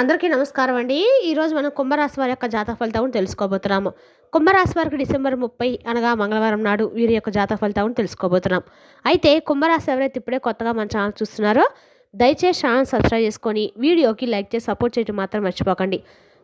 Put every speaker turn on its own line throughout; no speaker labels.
అందరికీ నమస్కారం అండి. ఈరోజు మనం కుంభరాశి వారి యొక్క జాతక ఫలితాలను తెలుసుకోబోతున్నాము. కుంభరాశి వారికి డిసెంబర్ ముప్పై అనగా మంగళవారం నాడు వీరి యొక్క జాతక ఫలితాలను తెలుసుకోబోతున్నాం. అయితే కుంభరాశి ఎవరైతే ఇప్పుడే కొత్తగా మన ఛానల్ చూస్తున్నారో దయచేసి ఛానల్ సబ్స్క్రైబ్ చేసుకొని వీడియోకి లైక్ చేసి సపోర్ట్ చేయడం మాత్రం మర్చిపోకండి.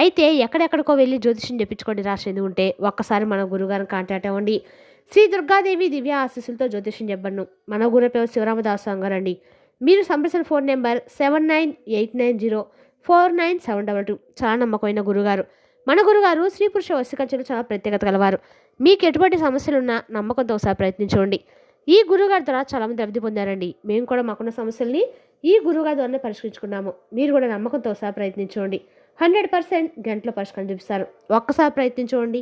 అయితే ఎక్కడెక్కడికో వెళ్ళి జ్యోతిష్యం చెప్పించుకోండి రాసేది ఉంటే ఒక్కసారి మన గురుగారిని కాంటాక్ట్ అవ్వండి. శ్రీ దుర్గాదేవి దివ్య ఆశీస్సులతో జ్యోతిష్యం చెప్పను మన గురుపేవ పేరు శివరామదాస్ గారండి మీరు సంప్రదించిన phone number seven nine eight nine zero four nine seven double two. చాలా నమ్మకమైన గురుగారు. మన గురుగారు స్త్రీ పురుష వస్తుకంచులు చాలా ప్రత్యేకత కలవారు మీకు ఎటువంటి సమస్యలున్నా నమ్మకంతో ఒకసారి ప్రయత్నించండి. ఈ గురుగారి ద్వారా చాలామంది అభివృద్ధి పొందారండి. మేము కూడా మాకున్న సమస్యల్ని ఈ గురుగారి ద్వారానే పరిష్కరించుకున్నాము. మీరు కూడా నమ్మకంతో ఒకసారి ప్రయత్నించండి. హండ్రెడ్ పర్సెంట్ గంటలో పరిష్కారం చూపిస్తారు. ఒక్కసారి ప్రయత్నించుకోండి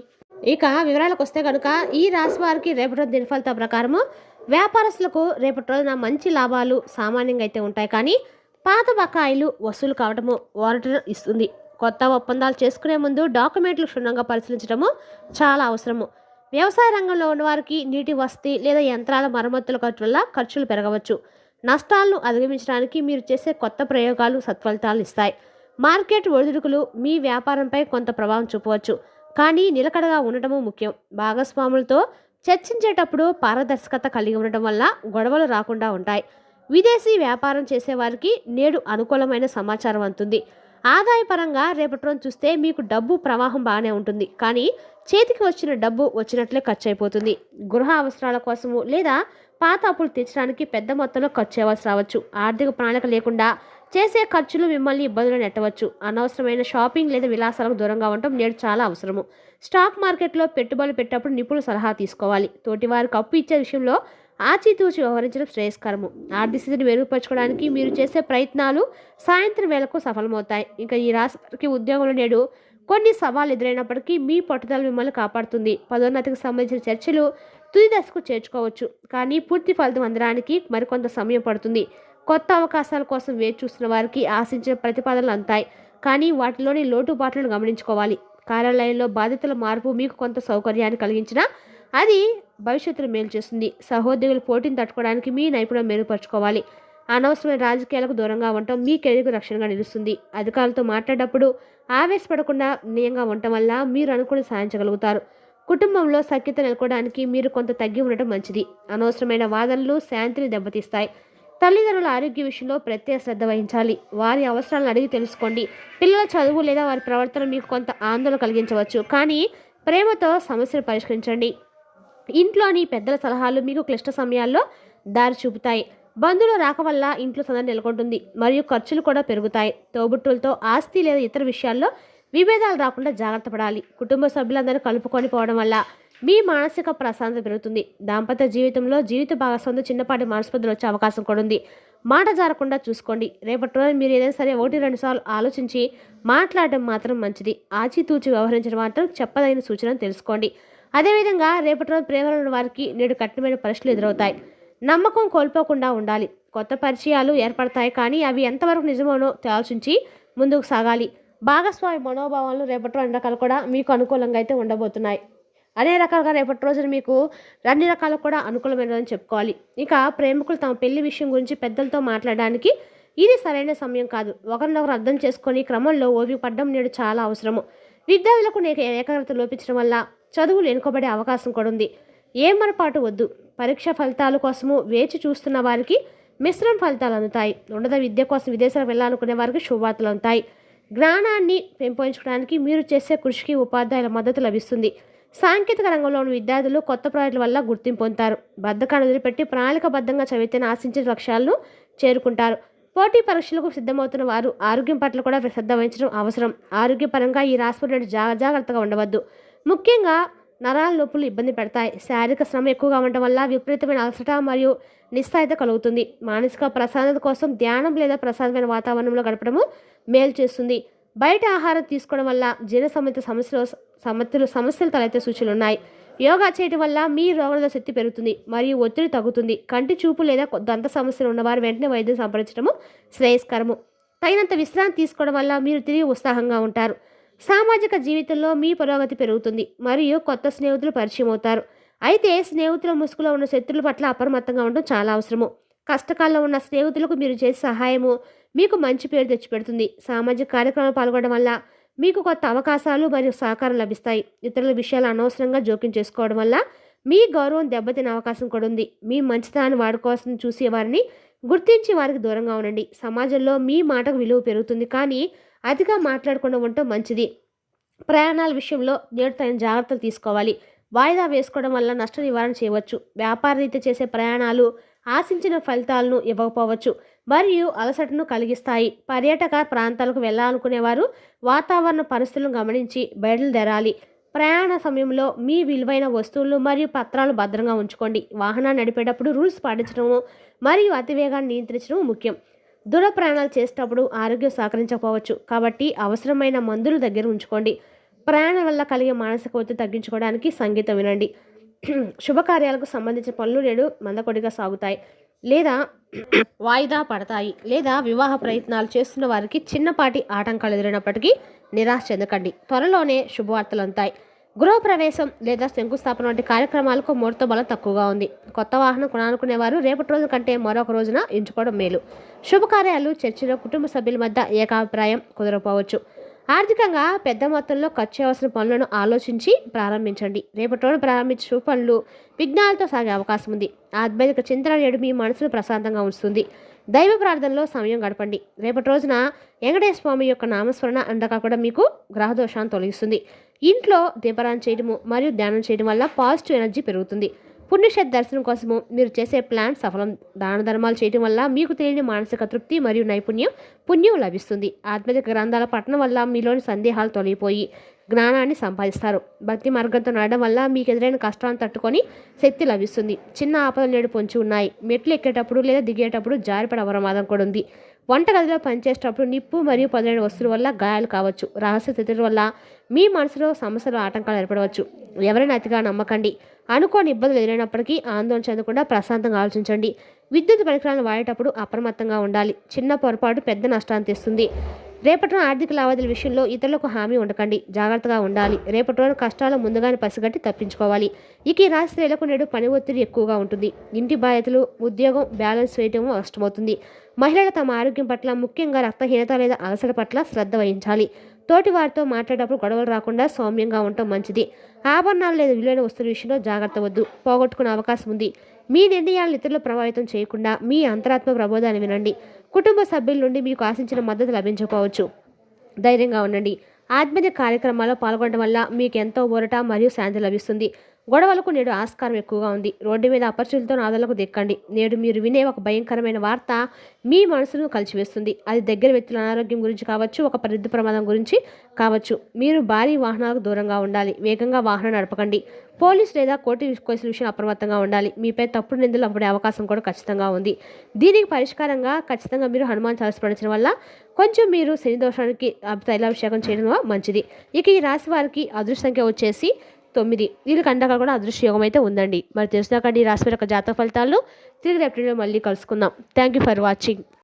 ఇక వివరాలకు వస్తే కనుక ఈ రాశి వారికి రేపటి రోజు దినఫలిత ప్రకారము వ్యాపారస్తులకు రేపటి రోజున మంచి లాభాలు సామాన్యంగా అయితే ఉంటాయి. కానీ పాత బకాయిలు వసూలు కావడము వారంటీ ఇస్తుంది. కొత్త ఒప్పందాలు చేసుకునే ముందు డాక్యుమెంట్లు క్షుణ్ణంగా పరిశీలించడము చాలా అవసరము. వ్యవసాయ రంగంలో ఉన్నవారికి నీటి వసతి లేదా యంత్రాల మరమ్మతుల ఖర్చు వల్ల ఖర్చులు పెరగవచ్చు. నష్టాలను అధిగమించడానికి మీరు చేసే కొత్త ప్రయోగాలు సత్ఫలితాలు ఇస్తాయి. మార్కెట్ ఒడిదుడుకులు మీ వ్యాపారంపై కొంత ప్రభావం చూపవచ్చు. కానీ నిలకడగా ఉండటము ముఖ్యం. భాగస్వాములతో చర్చించేటప్పుడు పారదర్శకత కలిగి ఉండటం వల్ల గొడవలు రాకుండా ఉంటాయి. విదేశీ వ్యాపారం చేసేవారికి నేడు అనుకూలమైన సమాచారం అందుతుంది. ఆదాయపరంగా రేపటి రోజు చూస్తే మీకు డబ్బు ప్రవాహం బాగానే ఉంటుంది. కానీ చేతికి వచ్చిన డబ్బు వచ్చినట్లే ఖర్చు అయిపోతుంది గృహ అవసరాల కోసము లేదా పాత అప్పులు తీర్చడానికి పెద్ద మొత్తంలో ఖర్చు చేయవలసి రావచ్చు. ఆర్థిక ప్రణాళిక లేకుండా చేసే ఖర్చులు మిమ్మల్ని ఇబ్బందులు నెట్టవచ్చు. అనవసరమైన షాపింగ్ లేదా విలాసాలకు దూరంగా ఉండటం నేడు చాలా అవసరము. స్టాక్ మార్కెట్లో పెట్టుబడులు పెట్టేటప్పుడు నిపుణుల సలహా తీసుకోవాలి. తోటివారికి అప్పు ఇచ్చే విషయంలో ఆచితూచి వ్యవహరించడం శ్రేయస్కరము. ఆర్థిక స్థితిని మెరుగుపరచుకోవడానికి మీరు చేసే ప్రయత్నాలు సాయంత్రం వేళకు సఫలమవుతాయి. ఇంకా ఈ రాశికి ఉద్యోగంలో నేడు కొన్ని సవాళ్ళు ఎదురైనప్పటికీ మీ పట్టుదల మిమ్మల్ని కాపాడుతుంది. పదోన్నతికి సంబంధించిన చర్చలు తుది దశకు చేర్చుకోవచ్చు. కానీ పూర్తి ఫలితం అందడానికి మరికొంత సమయం పడుతుంది. కొత్త అవకాశాల కోసం వేచి చూస్తున్న వారికి ఆశించిన ప్రతిపాదనలు అంతాయి కానీ వాటిలోని లోటుపాట్లను గమనించుకోవాలి. కార్యాలయంలో బాధ్యతల మార్పు మీకు కొంత సౌకర్యాన్ని కలిగించినా అది భవిష్యత్తును మేలు చేస్తుంది. సహోద్యోగుల పోటీని తట్టుకోవడానికి మీ నైపుణ్యం మెరుగుపరచుకోవాలి. అనవసరమైన రాజకీయాలకు దూరంగా ఉండటం మీ కెరీర్కు రక్షణగా నిలుస్తుంది. అధికారులతో మాట్లాడేటప్పుడు ఆవేశపడకుండా నియంగా ఉండటం వల్ల మీరు అనుకుని సాధించగలుగుతారు. కుటుంబంలో సఖ్యత నెలకోవడానికి మీరు కొంత తగ్గి ఉండటం మంచిది. అనవసరమైన వాదనలు శాంతిని దెబ్బతీస్తాయి. తల్లిదండ్రుల ఆరోగ్య విషయంలో ప్రత్యేక శ్రద్ధ వహించాలి. వారి అవసరాలను అడిగి తెలుసుకోండి. పిల్లల చదువు లేదా వారి ప్రవర్తన మీకు కొంత ఆందోళన కలిగించవచ్చు. కానీ ప్రేమతో సమస్యను పరిష్కరించండి. ఇంట్లోని పెద్దల సలహాలు మీకు క్లిష్ట సమయాల్లో దారి చూపుతాయి. బంధువుల రాక వల్ల ఇంట్లో సందడి నెలకొంటుంది. మరియు ఖర్చులు కూడా పెరుగుతాయి. తోబుట్టులతో ఆస్తి లేదా ఇతర విషయాల్లో విభేదాలు రాకుండా జాగ్రత్త పడాలి. కుటుంబ సభ్యులందరూ కలుపుకొని పోవడం వల్ల మీ మానసిక ప్రశాంతత పెరుగుతుంది. దాంపత్య జీవితంలో జీవిత భాగస్వామి చిన్నపాటి మనస్పర్ధలు వచ్చే అవకాశం కూడా ఉంది. మాట జారకుండా చూసుకోండి. రేపటి రోజు మీరు ఏదైనా సరే ఒకటి రెండు సార్లు ఆలోచించి మాట్లాడటం మాత్రం మంచిది. ఆచితూచి వ్యవహరించడం మాత్రం చెప్పదగిన సూచన తెలుసుకోండి. అదేవిధంగా రేపటి రోజు ప్రేమలను వారికి నేడు కఠినమైన పరీక్షలు ఎదురవుతాయి. నమ్మకం కోల్పోకుండా ఉండాలి. కొత్త పరిచయాలు ఏర్పడతాయి కానీ అవి ఎంతవరకు నిజమోనో ఆలోచించి ముందుకు సాగాలి. భాగస్వామి మనోభావాలు రేపటి రెండు రకాలు కూడా మీకు అనుకూలంగా అయితే ఉండబోతున్నాయి. అనే రకాలుగా రేపటి రోజున మీకు అన్ని రకాలు కూడా అనుకూలమైనదని చెప్పుకోవాలి. ఇక ప్రేమికులు తమ పెళ్ళి విషయం గురించి పెద్దలతో మాట్లాడడానికి ఇది సరైన సమయం కాదు. ఒకరినొకరు అర్థం చేసుకొని క్రమంలో ఓపిక పడ్డం నేడు చాలా అవసరము. విద్యార్థులకు నేను ఏకాగ్రత లోపించడం వల్ల చదువులు ఎన్నుకోబడే అవకాశం కూడా ఉంది. ఏమరపాటు వద్దు. పరీక్ష ఫలితాల కోసము వేచి చూస్తున్న వారికి మిశ్రమ ఫలితాలు అందుతాయి. ఉన్నత విద్య కోసం విదేశాలకు వెళ్ళాలనుకునే వారికి శుభవార్తలు అందుతాయి. జ్ఞానాన్ని పెంపొంచుకోవడానికి మీరు చేసే కృషికి ఉపాధ్యాయుల మద్దతు లభిస్తుంది. సాంకేతిక రంగంలోని విద్యార్థులు కొత్త ప్రాజెక్టుల వల్ల గుర్తింపు పొందుతారు. బద్దకాన్ని వదిలిపెట్టి ప్రణాళికబద్ధంగా చదివితేనే ఆశించిన లక్ష్యాలను చేరుకుంటారు. పోటీ పరీక్షలకు సిద్ధమవుతున్న వారు ఆరోగ్యం పట్ల కూడా శ్రద్ధ వహించడం అవసరం. ఆరోగ్యపరంగా ఈ రాష్ట్రం జాగ్రత్తగా ఉండవద్దు. ముఖ్యంగా నరాల నొప్పులు ఇబ్బంది పెడతాయి. శారీరక శ్రమ ఎక్కువగా ఉండటం వల్ల విపరీతమైన అలసట మరియు నిస్సాయిత కలుగుతుంది. మానసిక ప్రశాంతత కోసం ధ్యానం లేదా ప్రశాంతమైన వాతావరణంలో గడపడము మేలు చేస్తుంది. బయట ఆహారం తీసుకోవడం వల్ల జీర్ణ సంబంధిత సమస్యలు సమస్యలు సమస్యలు తలెత్తే సూచనలు ఉన్నాయి యోగా చేయడం వల్ల మీ రోగనిరోధక శక్తి పెరుగుతుంది మరియు ఒత్తిడి తగ్గుతుంది. కంటి చూపు లేదా దంత సమస్యలు ఉన్నవారు వెంటనే వైద్యం సంప్రదించడము శ్రేయస్కరము. తగినంత విశ్రాంతి తీసుకోవడం వల్ల మీరు తిరిగి ఉత్సాహంగా ఉంటారు. సామాజిక జీవితంలో మీ పురోగతి పెరుగుతుంది మరియు కొత్త స్నేహితులు పరిచయం అవుతారు. అయితే స్నేహితుల ముసుగులో ఉన్న శత్రుల పట్ల అప్రమత్తంగా ఉండడం చాలా అవసరము. కష్టకాలంలో ఉన్న స్నేహితులకు మీరు చేసే సహాయము మీకు మంచి పేరు తెచ్చిపెడుతుంది. సామాజిక కార్యక్రమాలు పాల్గొనడం వల్ల మీకు కొత్త అవకాశాలు మరియు సహకారం లభిస్తాయి. ఇతరుల విషయాలు అనవసరంగా జోక్యం చేసుకోవడం వల్ల మీ గౌరవం దెబ్బతినే అవకాశం కూడా ఉంది. మీ మంచితనాన్ని వాడుకోవాల్సిన చూసే వారిని గుర్తించి వారికి దూరంగా ఉండండి. సమాజంలో మీ మాటకు విలువ పెరుగుతుంది. కానీ అతిగా మాట్లాడకుండా ఉండటం మంచిది. ప్రయాణాల విషయంలో నేడు తగిన జాగ్రత్తలు తీసుకోవాలి. వాయిదా వేసుకోవడం వల్ల నష్ట నివారణ చేయవచ్చు. వ్యాపార రీతి చేసే ప్రయాణాలు ఆశించిన ఫలితాలను ఇవ్వకపోవచ్చు. మరియు అలసటను కలిగిస్తాయి. పర్యాటక ప్రాంతాలకు వెళ్ళాలనుకునేవారు వాతావరణ పరిస్థితులను గమనించి బయలుదేరాలి. ప్రయాణ సమయంలో మీ విలువైన వస్తువులు మరియు పత్రాలు భద్రంగా ఉంచుకోండి. వాహనాన్ని నడిపేటప్పుడు రూల్స్ పాటించడము మరియు అతివేగాన్ని నియంత్రించడం ముఖ్యం. దూర ప్రయాణాలు చేసేటప్పుడు ఆరోగ్యం సహకరించకపోవచ్చు. కాబట్టి అవసరమైన మందులు దగ్గర ఉంచుకోండి. ప్రయాణం వల్ల కలిగే మానసిక ఒత్తిడి తగ్గించుకోవడానికి సంగీతం వినండి. శుభకార్యాలకు సంబంధించిన పనులు నేడు మందకొడిగా సాగుతాయి. లేదా వాయిదా పడతాయి లేదా వివాహ ప్రయత్నాలు చేస్తున్న వారికి చిన్నపాటి ఆటంకాలు ఎదురైనప్పటికీ నిరాశ చెందకండి. త్వరలోనే శుభవార్తలు అంతాయి గృహప్రవేశం లేదా శంకుస్థాపన వంటి కార్యక్రమాలకు ముహూర్త బలం తక్కువగా ఉంది. కొత్త వాహనం కొనాలనుకునేవారు రేపటి రోజు కంటే మరొక రోజున ఎంచుకోవడం మేలు. శుభకార్యాలు చర్చలో కుటుంబ సభ్యుల మధ్య ఏకాభిప్రాయం కుదరపోవచ్చు ఆర్థికంగా పెద్ద మొత్తంలో ఖర్చు అవసరం పనులను ఆలోచించి ప్రారంభించండి. రేపటి రోజు ప్రారంభించే పనులు విఘ్నాలతో సాగే అవకాశం ఉంది. ఆధ్యాత్మిక చింతన నేడు మీ మనసును ప్రశాంతంగా ఉంచుతుంది. దైవ ప్రార్థనలో సమయం గడపండి. రేపటి రోజున వెంకటేశ్వర స్వామి యొక్క నామస్మరణ అండగా కూడా మీకు గ్రహదోషాన్ని తొలగిస్తుంది. ఇంట్లో దీపారాయణ చేయడము మరియు ధ్యానం చేయడం వల్ల పాజిటివ్ ఎనర్జీ పెరుగుతుంది. పుణ్యక్షేత్ర దర్శనం కోసము మీరు చేసే ప్లాన్ సఫలం. దాన ధర్మాలు చేయడం వల్ల మీకు తెలియని మానసిక తృప్తి మరియు నైపుణ్యం పుణ్యం లభిస్తుంది. ఆధ్యాత్మిక గ్రంథాల పఠనం వల్ల మీలోని సందేహాలు తొలగిపోయి జ్ఞానాన్ని సంపాదిస్తారు. భక్తి మార్గంతో నడడం వల్ల మీకు ఎదురైన కష్టాలను తట్టుకొని శక్తి లభిస్తుంది. చిన్న ఆపదలు నేడు పొంచి ఉన్నాయి. మెట్లు ఎక్కేటప్పుడు లేదా దిగేటప్పుడు జారిపడే ప్రమాదం కూడా ఉంది. వంటగదిలో పనిచేసేటప్పుడు నిప్పు మరియు పదులైన వస్తువుల వల్ల గాయాలు కావచ్చు. రహస్య స్థితుల వల్ల మీ మనసులో సమస్యలు ఆటంకాలు ఏర్పడవచ్చు. ఎవరైనా అతిగా నమ్మకండి. అనుకోని ఇబ్బందులు ఎదురైనప్పటికీ ఆందోళన చెందకుండా ప్రశాంతంగా ఆలోచించండి. విద్యుత్ పరికరాలను వాడేటప్పుడు అప్రమత్తంగా ఉండాలి. చిన్న పొరపాటు పెద్ద నష్టాన్ని తెస్తుంది. రేపటి ఆర్థిక లావాదేవీల విషయంలో ఇతరులకు హామీ ఉండకండి. జాగ్రత్తగా ఉండాలి. రేపటి రోజు కష్టాలు ముందుగానే పసిగట్టి తప్పించుకోవాలి. ఇక ఈ రాశి స్త్రీలకు నేడు పని ఒత్తిడి ఎక్కువగా ఉంటుంది. ఇంటి బాధ్యతలు ఉద్యోగం బ్యాలెన్స్ వేయటం అవసరమవుతుంది మహిళలు తమ ఆరోగ్యం పట్ల ముఖ్యంగా రక్తహీనత లేదా అలసట పట్ల శ్రద్ధ వహించాలి. తోటి వారితో మాట్లాడేటప్పుడు గొడవలు రాకుండా సౌమ్యంగా ఉండటం మంచిది. ఆభరణాలు లేదా విలువైన వస్తువుల విషయంలో జాగ్రత్త వద్దు. పోగొట్టుకునే అవకాశం ఉంది. మీ నిర్ణయాలను ఇతరులు ప్రభావితం చేయకుండా మీ అంతరాత్మ ప్రబోధాన్ని వినండి. కుటుంబ సభ్యుల నుండి మీకు ఆశించిన మద్దతు లభించకపోవచ్చు. ధైర్యంగా ఉండండి. ఆత్మీయ కార్యక్రమాల్లో పాల్గొనడం వల్ల మీకు ఎంతో ఊరట మరియు శాంతి లభిస్తుంది. గొడవలకు నేడు ఆస్కారం ఎక్కువగా ఉంది. రోడ్డు మీద అపరిచులతో నాదలకు దిక్కండి. నేడు మీరు వినే ఒక భయంకరమైన వార్త మీ మనసును కలిచివేస్తుంది. అది దగ్గర వ్యక్తుల అనారోగ్యం గురించి కావచ్చు ఒక పరిధి ప్రమాదం గురించి కావచ్చు. మీరు భారీ వాహనాలకు దూరంగా ఉండాలి. వేగంగా వాహనం నడపకండి. పోలీస్ లేదా కోర్టు కేసుల విషయం అప్రమత్తంగా ఉండాలి. మీపై తప్పుడు నిందలు అప్పుడే అవకాశం కూడా ఖచ్చితంగా ఉంది. దీనికి పరిష్కారంగా ఖచ్చితంగా మీరు హనుమాన్ చాలీస వల్ల కొంచెం మీరు శని దోషానికి తైలాభిషేకం చేయడం మంచిది. ఇక ఈ రాశి వారికి అదృష్ట సంఖ్య వచ్చేసి తొమ్మిది. వీళ్ళకి అండగా కూడా అదృశ్య యోగం అయితే ఉందండి మరి తెలిసినాకండి రాశి యొక్క జాతక ఫలితాలు తిరిగి రేపటిలో మళ్ళీ కలుసుకుందాం. Thank you for watching